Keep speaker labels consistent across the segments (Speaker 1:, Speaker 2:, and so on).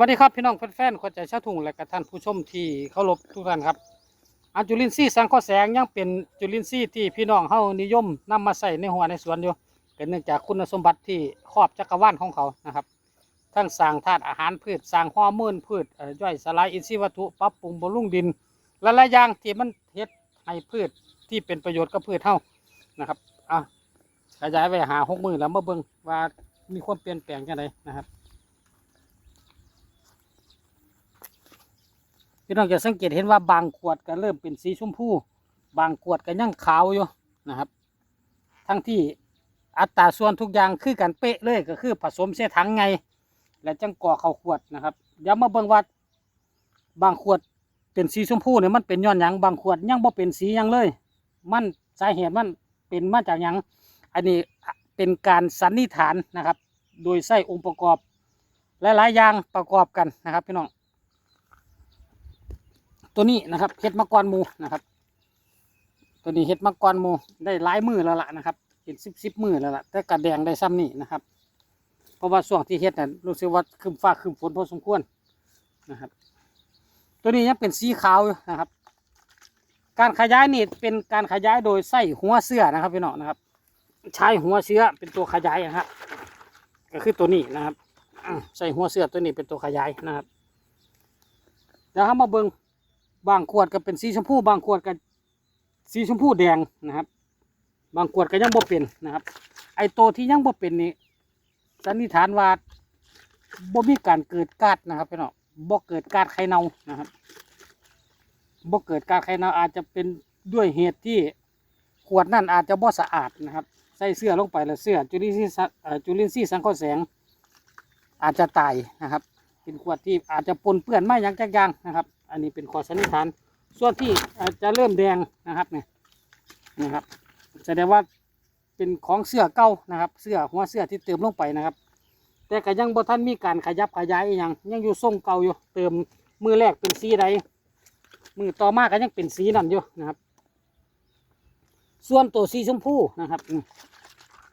Speaker 1: วัสดีครับพี่น้องแฟนๆคนใจชาวทุ่งและกับท่านผู้ชมที่เคารพทุกท่านครับอาจุลินทรีย์สังเคราะห์แสงยังเป็นจุลินทรีย์ที่พี่น้องเฮานิยมนำมาใส่ในหัวในสวนอยู่เป็นเนื่องจากคุณสมบัติที่ครอบจักรวาลของเขานะครับ ทั้งสร้างธาตุอาหารพืชสร้างฮอร์โมนพืชย่อยสลายอินทรีย์วัตถุปรับปรุงบำรุงดินและหลายอย่างที่มันเฮ็ดให้พืชที่เป็นประโยชน์กับพืชเฮานะครับอะขยายไปหาหกมือแล้วมาเบิ่งว่ามีความเปลี่ยนแปลงจังไดนะครับ พี่น้องจะสังเกตเห็นว่าบางขวดก็เริ่มเป็นสีชมพู บางขวดก็ยังขาวอยู่นะครับ ทั้งที่อัตราส่วนทุกอย่างคือกันเป๊ะเลยก็คือผสมเสถังไง และจังก่อเข้าขวดนะครับเดี๋ยวมาเบิ่งว่าบางขวดเป็นสีชมพูเนี่ยมันเป็นย้อนหยังบางขวดยังบ่เป็นสียังเลย มันสาเหตุมันเป็นมาจากหยังอันนี้เป็นการสันนิษฐานนะครับ โดยใส่องค์ประกอบหลายๆอย่างประกอบกันนะครับพี่น้อง ตัวนี้นะครับเห็ดมังกรหมูนะครับ ตัวนี้เห็ดมังกรหมูได้หลายมือแล้วล่ะนะครับเป็นสิบสิบมือแล้วล่ะแต่กระแดงได้ซ้ำนี่นะครับ เพราะว่าช่วงที่เห็ดนั้นรู้สึกว่าคืมฟ้าคืมฝนพอสมควรนะครับ ตัวนี้ยังเป็นสีขาวนะครับ การขยายนี่เป็นการขยายโดยใส่หัวเสื้อนะครับพี่น้องนะครับ ใช้หัวเสื้อเป็นตัวขยายนะครับก็คือตัวนี้นะครับใส่หัวเสื้อตัวนี้เป็นตัวขยายนะครับเดี๋ยวเรามาเบิ่ง บางขวดก็เป็นสีชมพูบางขวดก็สีชมพูแดงนะครับ บางขวดก็ยังบ่เป็นนะครับ ไอโตวที่ยังบ่เป็นนี่สันนิษฐานว่าบ่มีการเกิดกาดนะครับพี่น้องบ่เกิดกาดไข่เน่านะครับบ่เกิดกาดไข่เน่าอาจจะเป็นด้วยเหตุที่ขวดนั่นอาจจะบ่สะอาดนะครับ ใส่เสื้อลงไปแล้วเสื้อจุลินทรีย์สังเอ่อจุลินทรีย์สังเคราะห์แสงอาจจะตายนะครับ เป็นขวดที่อาจจะปนเปื้อนไม่ยั้งจักยางนะครับ อันนี้เป็นข้อสันนิษฐาน ส่วนที่อาจจะเริ่มแดงนะครับเนี่ยนะครับแสดงว่าเป็นของเสื้อเก่านะครับ เสื้อหัวเสื้อที่เติมลงไปนะครับ แต่ก็ยังบ่ท่านมีการขยับขยายอย่างยังอยู่ทรงเก่าอยู่ เติมมือแรกเป็นสีใดมือต่อมาก็ยังเป็นสีนั่นอยู่นะครับ ส่วนตัวสีชมพูนะครับอืม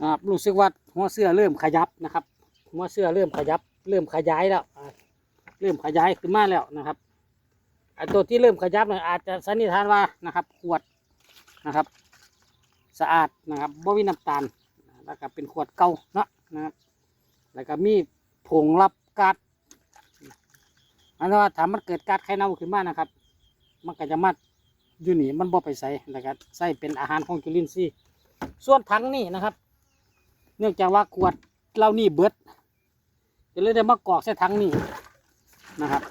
Speaker 1: อ่ารู้สึกว่าหัวเสื้อเริ่มขยับนะครับ หัวเสื้อเริ่มขยับ เริ่มขยายแล้วเริ่มขยายขึ้นมาแล้วนะครับ ไอตัวที่เริ่มขยับเนี่ยอาจจะสันนิษฐานว่านะครับ ขวดนะครับ สะอาดนะครับบ่มีน้ำตาลแล้วก็เป็นขวดเก่าเนาะนะครับแล้วก็มีผงรับกัดอันนั้นว่าถ้ามันเกิดกัดไข่เน่าขึ้นมานะครับ มันก็จะมาอยู่นี่มันบ่ไปใส่แล้วก็ใส่เป็นอาหารของจุลินทรีย์ส่วนถังนี่นะครับ เนื่องจากว่าขวดเรานี่เบิดก็เลยได้มากรอกใส่ถังนี่นะครับ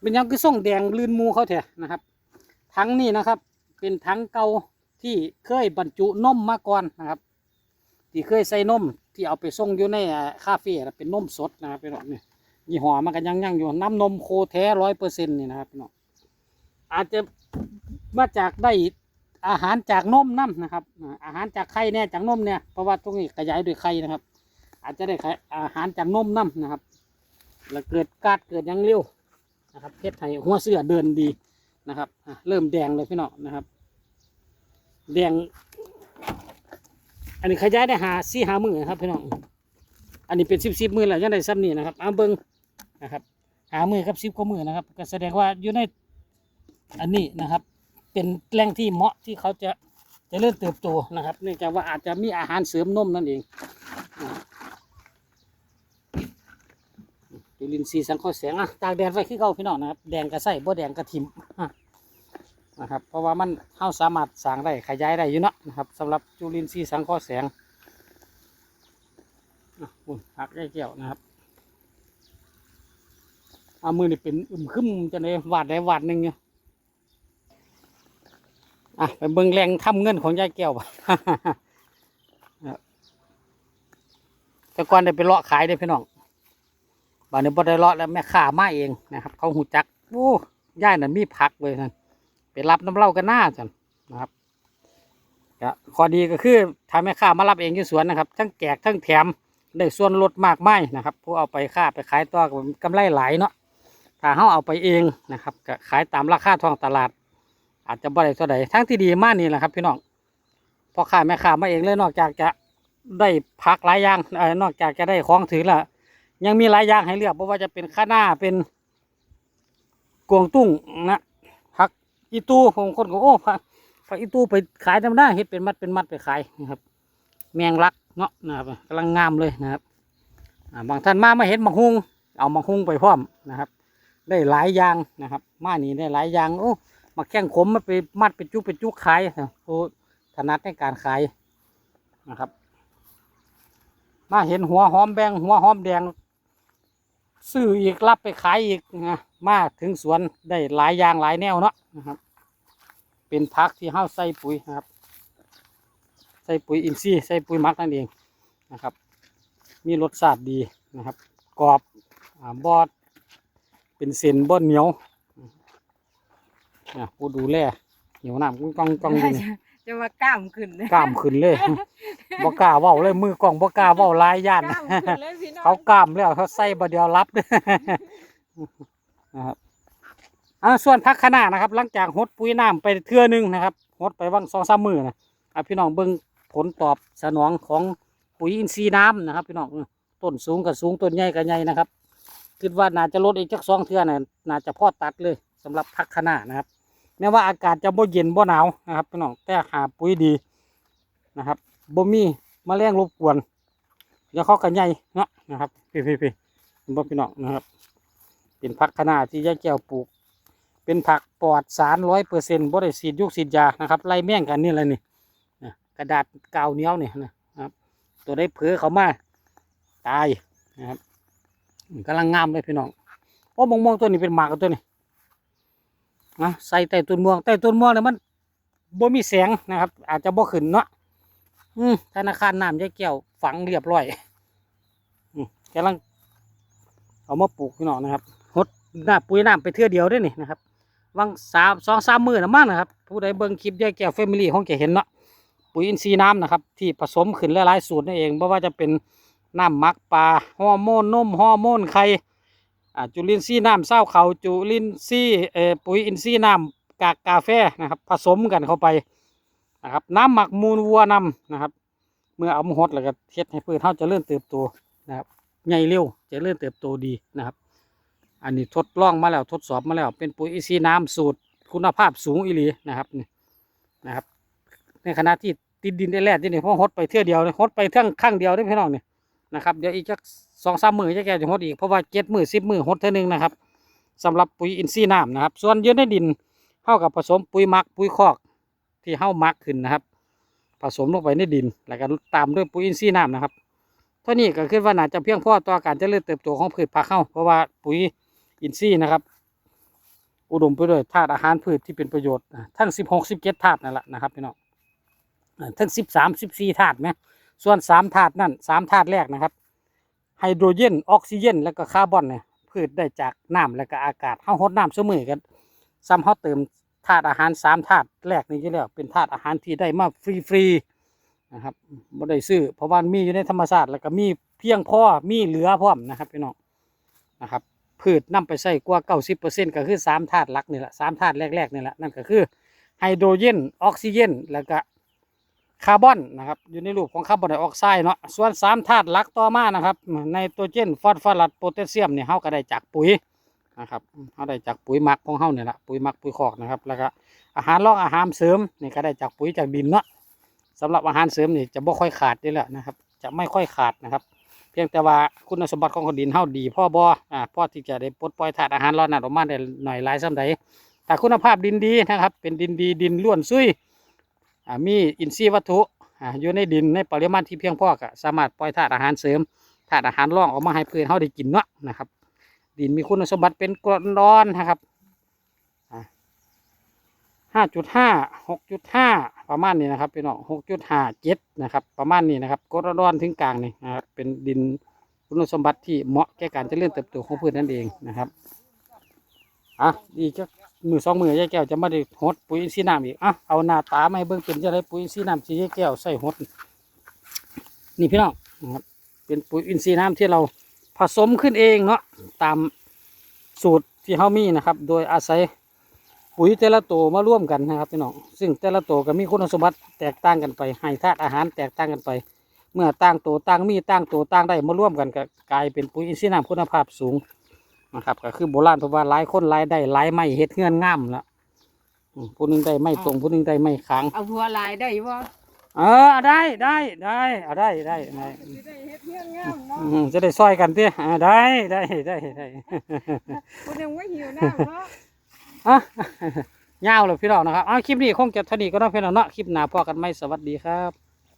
Speaker 1: เป็นยังคือส่งแดงลื่นมูเขาแท้นะครับถังนี่นะครับ เป็นถังเก่าที่เคยบรรจุนมมาก่อนนะครับ ที่เคยใส่นมที่เอาไปส่งอยู่ในอ่าคาเฟ่เป็นนมสดนะครับพี่น้องนี่ยี่ห้อมันก็ยังยังอยู่น้ำนมโคแท้ร้อยเปอร์เซ็นต์นี่นะครับพี่น้องอาจจะมาจากได้อาหารจากนมน้ำนะครับ อาหารจากไข่เนี่ยจากนมเนี่ยเพราะว่าตรงนี้ขยายด้วยไข่นะครับ อาจจะได้ไข่อาหารจากนมน้ำนะครับ แล้วเกิดกาดเกิดยังเร็ว นะครับเพชรไทยหัวเสือเดินดีนะครับเริ่มแดงเลยพี่น้องนะครับ แดง อันนี้ขยายได้หาสี่หามือนะครับพี่น้องอันนี้เป็นสิบสิบมือแล้วยังได้ซ้ำนี่นะครับเอาเบิ้งนะครับ หามือครับสิบกว่ามือนะครับ ก็แสดงว่าอยู่ในอันนี้นะครับ เป็นแหล่งที่เหมาะที่เขาจะจะเริ่มเติบโตนะครับ เนื่องจากว่าอาจจะมีอาหารเสริมนมนั่นเอง จุลินทรีย์สังเคราะห์แสงอะตากแดดไว้คือเก่าพี่น้องนะครับ แดงกระใส่บ่แดงกระทิมอะนะครับ เพราะว่ามันเฮาสามารถสร้างได้ขยายได้อยู่เนาะนะครับสำหรับจุลินทรีย์สังเคราะห์แสงอะอุ่นหักได้เกี่ยวนะครับเอามือนี่เป็นอึมครึมจะในวาดได้วาดหนึ่งอยู่อะไปเบิ่งแรงทำเงินของยายแก้วบ่แต่ก่อนได้ไปเลาะขายได้พี่น้อง บานนี้บ่ได้เลาะแล้วแม่ค้ามาเองนะครับ เขาหูจักโอ้ย่ายนั่นมีผักเลยนั่นไปรับน้ำเล้ากันหน้าจันนะครับก็ข้อดีก็คือถ้าแม่ค้ามารับเองที่สวนนะครับ ทั้งแจกทั้งแถมได้ส่วนลดมากมายนะครับผู้เอาไปค้าไปขายต่อก็กำไรหลายเนาะถ้าเขาเอาไปเองนะครับก็ขายตามราคาท้องตลาด อาจจะบ่ได้เท่าใดทั้งที่ดีมากนี่แหละครับ พี่น้องพอค้าแม่ค้ามาเองเลยนอกจากจะได้ผักหลายอย่างนอกจากจะได้ของถือและ ยังมีหลายอย่างให้เลือกเพราะว่าจะเป็นข้าหน้าเป็นกวางตุ้งนะผักอีตู้ผมคนก็โอ้ผักผักอีตู้ไปขายธรรมดาเฮ็ดเป็นมัดเป็นมัดไปขายนะครับ แมงลักเนาะนะครับกำลังงามเลยนะครับบางท่านมาไมาเห็นมังหุงเอามังหุงไปพร้อมนะครับ ได้หลายอย่างนะครับ มานี่ได้หลายอย่างโอ้มาแข้งขมมาไปมัดไปจุกไปจุกขายนะโอ้ถนัดในการขายนะครับ มาเห็นหัวหอมแบงหัวหอมแดง ซื้ออีกรับไปขายอีกนะมาถึงสวนได้หลายอย่างหลายแนวเนาะนะครับ เป็นพักที่เฮาใส่ปุ๋ยนะครับ ใส่ปุ๋ยอินทรีย์ใส่ปุ๋ยมักนั่นเองนะครับ มีรสชาติดีนะครับ กรอบอบอดเป็นเส้นบดเหนียวนะผู้ดูแล หนียวน้ำกุ้งกองกองอยู่นี่
Speaker 2: จะมากล้ามขึ้นเลย
Speaker 1: กล้ามขึ้นเลยบ่กล้าเว้าเลยมือกล้องบ่กล้าเว้าหลายย่าน
Speaker 2: กล้ามขึ้นเลยพี่น้อง
Speaker 1: เขากล้ามแล้วเขาใส่บดเดียวรับนะครับอ่าส่วนพักขนานะครับ หลังจากหดปุ๋ยน้ำไปเทื่อหนึงนะครับหดไปว่างสองสามมือนะอะพี่น้องเบิ่งผลตอบสนองของปุ๋ยอินทรีย์น้ำนะครับ พี่น้องต้นสูงกับสูงต้นใหญ่กับใหญ่นะครับคิดว่าน่าจะลดอีกจักสองเทื่อน่ะน่าจะพอตัดเลยสำหรับพักขนานะครับ แม้ว่าอากาศจะบ่เย็นบ่หนาวนะครับพี่น้องแต่หาปุ๋ยดีนะครับบ่มีแมลงรบกวนเดี๋ยวเขากันใหญ่เนาะนะครับพี่พี่พี่บ่พี่น้องนะครับ เป็นผักคะน้าที่ยายแก้วปลูก เป็นผักปลอดสารร้อยเปอร์เซ็นต์บ่ได้ฉีดยุกฉีดยานะครับไล่แม่งกันนี่แหละนี่นะกระดาษกาวเหนียวนี่นะครับ ตัวได้เผือเขามาตายนะครับกำลังงามเลยพี่น้องโอ้มองมองตัวนี้เป็นหมากตัวนี้ นะใส่ใต้ต้นม่วงใต้ต้นม่วงเนี่ยมันบ่มีแสงนะครับ อาจจะบ่ขึ้นเนาะอืมธนาคารน้ำยายแก้วฝังเรียบร้อยอืมกำลังเอามาปลูกพี่น้องนะครับหดหน้าปุ๋ยน้ำไปเทื่อเดียวได้นี่นะครับวังสามสองสามมือนะมั้งนะครับ ผู้ใดเบิ่งคลิปยายแก้วแฟมิลี่คงจะเห็นเนาะปุ๋ยอินทรีย์น้ำนะครับ ที่ผสมขึ้นหลายๆสูตรนั่นเองไม่ว่าจะเป็นน้ำมักปลาฮอร์โมนนมฮอร์โมนไข่ อ่าจุลินทรีย์น้ำเศร้าเขาจุลินทรีย์เอ่อปุ๋ยอินทรีย์น้ำกากกาแฟนะครับ ผสมกันเข้าไปนะครับ น้ำหมักมูลวัวนำนะครับ เมื่อเอามาหดแล้วก็เฮ็ดให้พืชเขาจะเริ่มเติบโตนะครับใหญ่เร็วจะเริ่มเติบโตดีนะครับ อันนี้ทดลองมาแล้วทดสอบมาแล้ว เป็นปุ๋ยอินทรีย์น้ำสูตรคุณภาพสูงอีหลีนะครับนี่นะครับ ในขณะที่ติดดินได้แรกที่นี่เพราะหดไปเท่อเดียวเลยหดไปเท่งข้างเดียวได้พี่น้องนี่ย นะครับเดี๋ยวอีกจักสองสามมือจะแกจะหดอีกเพราะว่าเจ็ดมือสิบมือหดเท่านึงนะครับสำหรับปุ๋ยอินทรีย์น้ำนะครับ ส่วนยอะในดินเข้ากับผสมปุ๋ยมักปุ๋ยคอกที่เข้ามักขึ้นนะครับ ผสมลงไปในดิน แล้วก็ตามด้วยปุ๋ยอินทรีย์น้ำนะครับเท่านี้ก็คือว่าน่าจะเพียงพอต่อการเจริญเติบโตของพืชผักเข้าเพราะว่าปุ๋ยอินทรีย์นะครับ อุดมไปด้วยธาตุอาหารพืชที่เป็นประโยชน์ทั้งสิบหกสิบเจ็ดธาตุนั่นแหละนะครับพี่น้องทั้งสิบสามสิบสี่ธาตุไหม ส่วนสามธาตุนั่นสามธาตุแรกนะครับไฮโดรเจนออกซิเจนแล้วก็คาร์บอนเนี่ยพืชได้จากน้ำแล้วก็อากาศเฮาหดน้ำเสมอกันซ้ำเฮาเติมธาตุอาหารสามธาตุแรกนี่อยู่แล้วเป็นธาตุอาหารที่ได้มาฟรีๆนะครับบ่ได้ซื้อเพราะว่ามีอยู่ในธรรมชาติแล้วก็มีเพียงพอมีเหลือพร้อมนะครับพี่น้องนะครับพืชนำไปใส่กว่าเก้าสิบเปอร์เซ็นก็คือสามธาตุหลักนี่แหละสามธาตุแรกๆนี่แหละนั่นก็คือไฮโดรเจนออกซิเจนแล้วก็ คาร์บอนนะครับอยู่ในรูปของคาร์บอนไดออกไซด์เนาะส่วนสามธาตุหลักต่อมานะครับไนโตรเจนฟอสฟอรัสโพแทสเซียมเนี่ยเฮาก็ได้จากปุ๋ยนะครับเฮาได้จากปุ๋ยหมักของเฮาเนี่ยแหละปุ๋ยหมักปุ๋ยคอกนะครับแล้วก็อาหารรองอาหารเสริมนี่ก็ได้จากปุ๋ยจากดินเนาะสำหรับอาหารเสริมนี่จะบ่ค่อยขาดนี่แหละนะครับ จะไม่ค่อยขาดนะครับ เพียงแต่ว่าคุณสมบัติของคนดินเฮาดีพ่อบออ่าพ่อที่จะได้ปลดปล่อยธาตุอาหารเหล่านั้นออกมาได้หน่อยหลายส่ำใดแต่คุณภาพดินดีนะครับ เป็นดินดีดินล้วนซุย มีอินทรีย์วัตถุอยู่ในดินในปริมาณที่เพียงพอก็สามารถปล่อยธาตุอาหารเสริมธาตุอาหารรองออกมาให้พืชเฮาได้กินเนาะนะครับ ดินมีคุณสมบัติเป็นกรดร้อนนะครับห้าจุดห้าหกจุดห้าประมาณนี้นะครับพี่น้องหกจุดห้าเจ็ดนะครับ ประมาณนี้นะครับกรดร้อนถึงกลางนี่นะครับเป็นดินคุณสมบัติที่เหมาะแก่การเจริญเติบโตของพืชนั่นเองนะครับอะอีจัก มือสองมือยายแก้วจะมาได้หดปุ๋ยอินทรีย์น้ำอีกอะเอาหน้าตาไมาให้เบิ่งเป็นจะได้ปุ๋ยอินทรีย์น้ำที่ยายแก้วใส่หดนี่พี่น้องนะครับเป็นปุ๋ยอินทรีย์น้ำที่เราผสมขึ้นเองเนาะตามสูตรที่เขามีนะครับ โดยอาศัยปุ๋ยแต่ละตัวมาร่วมกันนะครับพี่น้องซึ่งแต่ละตัวก็มีคุณสมบัติแตกต่างกันไปให้ธาตุอาหารแตกต่างกันไป เมื่อต่างตัวต่างมีต่างตัวต่างได้มาร่วมกันก็กลายเป็นปุ๋ยอินทรีย์น้ำคุณภาพสูง นะครับก็คือโบราณเพราะว่าหลายคนหลายได้หลายไม้เฮ็ดเงื่อนงามละอืมผู้หนึงได้ไม้ตรงผู้หนึงได้ไม้ค้าง
Speaker 2: เอาหัวลายได้บ่
Speaker 1: เออได้ได้ได้เอาได้ได้ได้
Speaker 2: สิได้เฮ็ดเฮียนงามเนาะ
Speaker 1: อืมจะได้ซอยกันเตี้ยอ่าได้ได้ได้ได้
Speaker 2: ผู้นึงว่าหิวน้ำเนาะ
Speaker 1: อะ ยาวเลยพี่น้องนะครับเอาคลิปนี้คงจะเท่านี้ก็ต้องพี่น้องเนาะคลิปหน้าพอกันไหมสวัสดีครับ